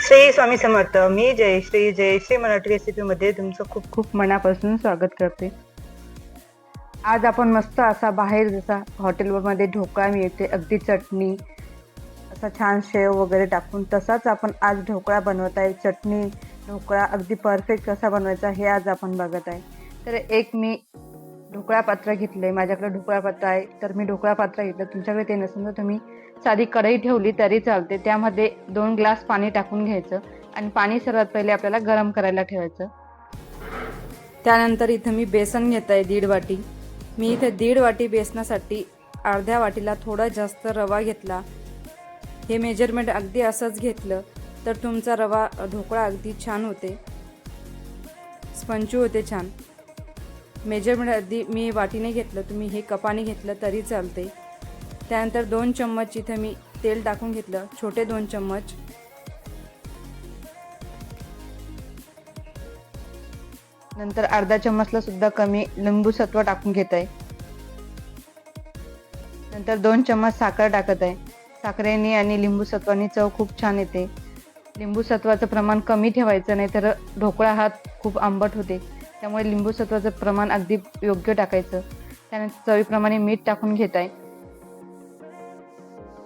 श्री स्वामी समर्थ मी जयश्री जयश्री मराठी रेसिपीमध्ये तुमचं खूप खूप मनापासून स्वागत करते. आज आपण मस्त असा बाहेर जसा हॉटेलमध्ये ढोकळा मिळते अगदी चटणी असा छान शेव वगैरे टाकून तसाच आपण आज ढोकळा बनवत आहे. चटणी ढोकळा अगदी परफेक्ट कसा बनवायचा हे आज आपण बघत आहे. तर एक मी ढोकळा पात्र आहे माझ्याकडे ढोकळा पात्र आहे. तर मी ढोकळा पात्र घेतलं. तुमच्याकडे ते नसेल तर तुम्ही साधी कढई ठेवली तरी चालते. त्यामध्ये दोन ग्लास पाणी टाकून घ्यायचं आणि पाणी सर्वात पहिले आपल्याला गरम करायला ठेवायचं. त्यानंतर इथं मी बेसन घेत आहे दीड वाटी. मी इथे दीड वाटी बेसनासाठी अर्ध्या वाटीला थोडा जास्त रवा घेतला. हे मेजरमेंट अगदी असंच घेतलं तर तुमचा रवा ढोकळा अगदी छान होते. स्पंचू होते छान. मेजरमेंट अगदी मी वाटीने घेतलं तुम्ही हे कपाने घेतलं तरी चालते. त्यानंतर दोन चम्मच इथं मी तेल टाकून घेतलं छोटे दोन चम्मच. नंतर अर्धा चम्मचला सुद्धा कमी लिंबू सत्व टाकून घेत आहे नंतर दोन चम्मच साखर टाकत आहे. साखरेने आणि लिंबूसत्वाने चव खूप छान येते. लिंबूसत्वाचं प्रमाण कमी ठेवायचं नाही तर ढोकळा हा खूप आंबट होते. त्यामुळे लिंबूसत्वाचं प्रमाण अगदी योग्य टाकायचं. त्यानंतर चवीप्रमाणे मीठ टाकून घेत आहे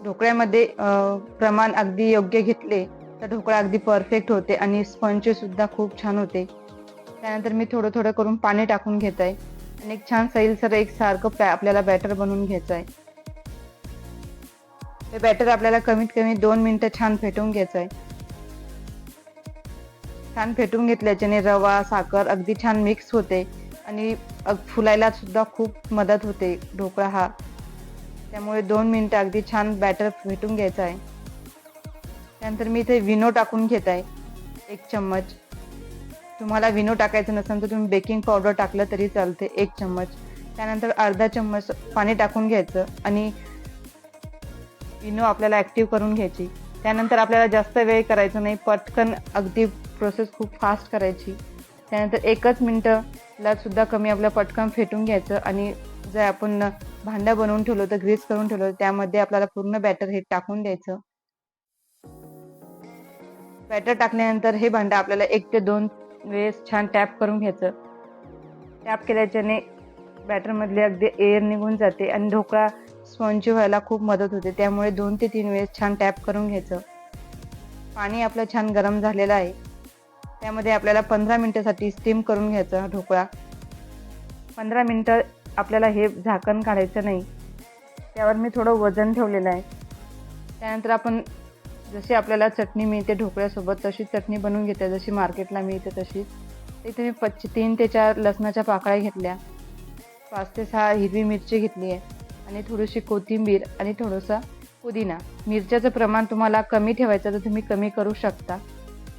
ढोकळ्यामध्ये प्रमाण अगदी योग्य घेतले तर ढोकळा अगदी परफेक्ट होते आणि स्पंच सुद्धा खूप छान होते. त्यानंतर मी थोडं थोडं करून पाणी टाकून घेत आहे आणि एक छान सैलसर एक सारखं पॅ आपल्याला बॅटर बनवून घ्यायचं आहे हे बॅटर आपल्याला कमीत कमी दोन मिनटं छान फेटून घ्यायचं आहे छान फेटून घेतल्याच्याने रवा साखर अगदी छान मिक्स होते आणि अग- फुलायला सुद्धा खूप मदत होते ढोकळा हा. त्यामुळे दोन मिनटं अगदी छान बॅटर फेटून घ्यायचं आहे त्यानंतर मी इथे विनो टाकून घेत आहे एक चम्मच. तुम्हाला विनो टाकायचं नसेल तर तुम्ही बेकिंग पावडर टाकलं तरी चालते एक चम्मच. त्यानंतर अर्धा चम्मच पाणी टाकून घ्यायचं आणि इनो आपल्याला ॲक्टिव्ह करून घ्यायची त्यानंतर आपल्याला जास्त वेळ करायचा नाही. पटकन अगदी प्रोसेस खूप फास्ट करायची. त्यानंतर एकच मिनटंला सुद्धा कमी आपलं पटकन फेटून घ्यायचं आणि जे आपण भांडं बनवून ठेवलं होतं ग्रीस करून ठेवलं होतं त्यामध्ये आपल्याला पूर्ण बॅटर हे टाकून द्यायचं. बॅटर टाकल्यानंतर हे भांडं आपल्याला एक ते दोन वेळेस छान टॅप करून घ्यायचं. टॅप केल्याच्याने बॅटरमधले अगदी एअर निघून जाते आणि ढोकळा स्पॉन्जी व्हायला खूप मदत होते. त्यामुळे दोन ते तीन वेळेस छान टॅप करून घ्यायचं. पाणी आपलं छान गरम झालेलं आहे. त्यामध्ये आपल्याला पंधरा मिनटासाठी स्टीम करून घ्यायचं ढोकळा. पंधरा मिनटं आपल्याला हे झाकण काढायचं नाही. त्यावर मी थोडं वजन ठेवलेलं आहे. त्यानंतर आपण जशी आपल्याला चटणी मिळते ढोकळ्यासोबत तशी चटणी बनवून घेते जशी मार्केटला मिळते तशी. इथे मी पच्ची तीन ते चार लसणाच्या पाकळ्या घेतल्या. पाच ते सहा हिरवी मिरची घेतली आहे. आणि थोडीशी कोथिंबीर आणि थोडंसं पुदिना. मिरच्याचं प्रमाण तुम्हाला कमी ठेवायचं तर तुम्ही कमी करू शकता.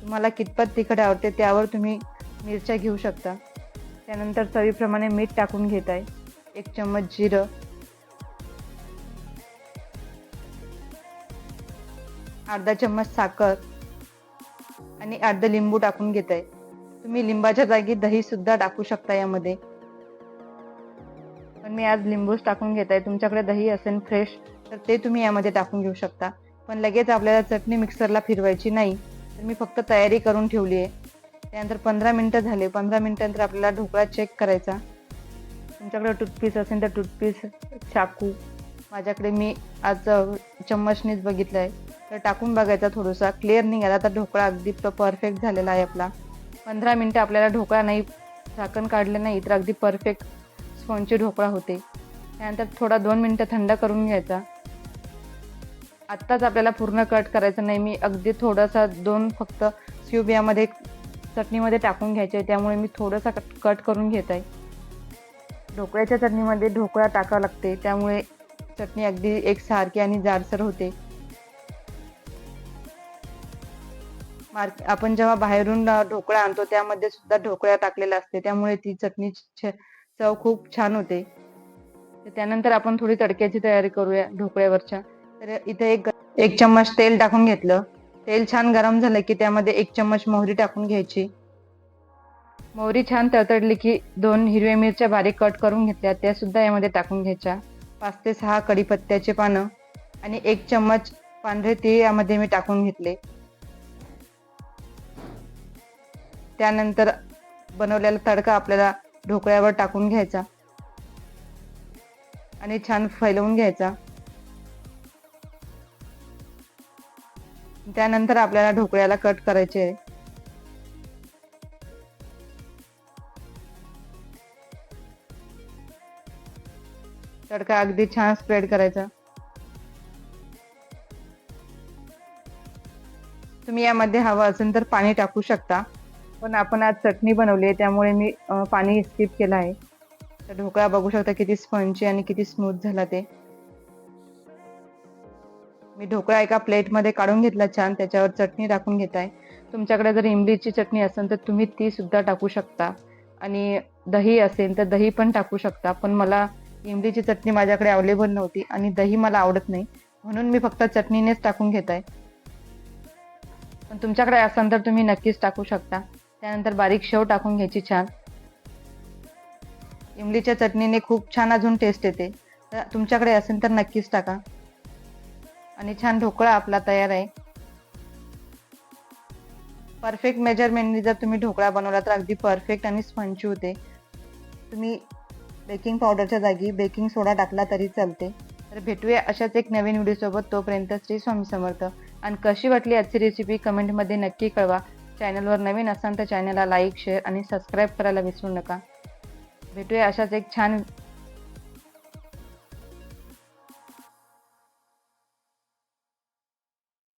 तुम्हाला कितपत तिखट आवडते त्यावर तुम्ही मिरच्या घेऊ शकता. त्यानंतर चवीप्रमाणे मीठ टाकून घेत आहे. एक चम्मच जिरं. अर्धा चम्मच साखर. आणि अर्धा लिंबू टाकून घेत आहे. तुम्ही लिंबाच्या जागी दही सुद्धा टाकू शकता यामध्ये. पण मी आज लिंबूच टाकून घेत आहे तुमच्याकडे दही असेल फ्रेश तर ते तुम्ही यामध्ये टाकून घेऊ शकता. पण लगेच आपल्याला चटणी मिक्सरला फिरवायची नाही. तर मी फक्त तयारी करून ठेवली आहे. त्यानंतर पंधरा मिनटं झाले. पंधरा मिनटानंतर आपल्याला ढोकळा चेक करायचा. तुमच्याकडे टूथपीस असेल तर टूथपीस चाकू माझ्याकडे मी आज चम्मचनीच बघितलं आहे तर टाकून बघायचा थोडासा. क्लिअर निघाला तर ढोकळा अगदी परफेक्ट झालेला आहे आपला. पंधरा मिनटं आपल्याला ढोकळा नाही झाकण काढलं नाही तर अगदी परफेक्ट स्पॉनची ढोकळा होते. त्यानंतर थोडा दोन मिनटं थंड करून घ्यायचा. आत्ताच आपल्याला पूर्ण कट करायचं नाही. मी अगदी थोडासा दोन फक्त स्यूब यामध्ये चटणीमध्ये टाकून घ्यायचे. आहे त्यामुळे मी थोडंसा कट कट करून घेत आहे. ढोकळ्याच्या चटणीमध्ये ढोकळा टाकावा लागते. त्यामुळे चटणी अगदी एकसारखी आणि जाडसर होते. मार्क आपण जेव्हा बाहेरून ढोकळा आणतो त्यामध्ये सुद्धा ढोकळा टाकलेला असते. त्यामुळे ती चटणी चव खूप छान होते. तर त्यानंतर आपण थोडी तडक्याची तयारी करूया ढोकळ्यावरच्या. तर इथे एक एक चम्मच तेल टाकून घेतलं. तेल छान गरम झालं की त्यामध्ये एक चम्मच मोहरी टाकून घ्यायची. मोहरी छान तडतडली की दोन हिरव्या मिरच्या बारीक कट करून घेतल्या. त्या सुद्धा यामध्ये टाकून घ्यायच्या. पाच ते सहा कढीपत्त्याचे पानं आणि एक चम्मच पांढरे तीळ यामध्ये मी टाकून घेतले. त्यानंतर बनवलेला तडका आपल्याला ढोकळ्यावर टाकून घ्यायचा. आणि छान फैलवून घ्यायचा. त्यानंतर आपल्याला ढोकळ्याला कट करायचे आहे. तडका अगदी छान स्प्रेड करायचा. तुम्ही यामध्ये हवं असेल तर पाणी टाकू शकता. पण आपण आज चटणी बनवली आहे त्यामुळे मी पाणी स्किप केलं आहे. तर ढोकळा बघू शकता किती स्पंची आणि किती स्मूथ झाला ते. मी ढोकळा एका प्लेटमध्ये काढून घेतला छान त्याच्यावर चटणी टाकून घेत आहे. तुमच्याकडे जर इमलीची चटणी असेल तर तुम्ही ती सुद्धा टाकू शकता. आणि दही असेल तर दही पण टाकू शकता. पण मला इमलीची चटणी माझ्याकडे अवेलेबल नव्हती आणि दही मला आवडत नाही. म्हणून मी फक्त चटणीनेच टाकून घेत आहे. पण तुमच्याकडे असेल तर तुम्ही नक्कीच टाकू शकता. त्यानंतर बारीक शेव टाकून घ्यायची छान. इमलीच्या चटणीने खूप छान अजून टेस्ट येते. तर तुमच्याकडे असेल तर नक्कीच टाका. आणि छान ढोकळा आपला तयार आहे. परफेक्ट मेजरमेंटने जर तुम्ही ढोकळा बनवला तर अगदी परफेक्ट आणि स्पंची होते. तुम्ही बेकिंग पावडरच्या जागी बेकिंग सोडा टाकला तरी चालते. तर भेटूया अशाच एक नवीन व्हिडिओसोबत तोपर्यंत श्री स्वामी समर्थ. आणि कशी वाटली आजची रेसिपी कमेंटमध्ये नक्की कळवा. चॅनलवर नवीन असाल तर चॅनलला लाईक शेअर आणि सबस्क्राईब करायला विसरू नका. भेटूया अशाच एक छान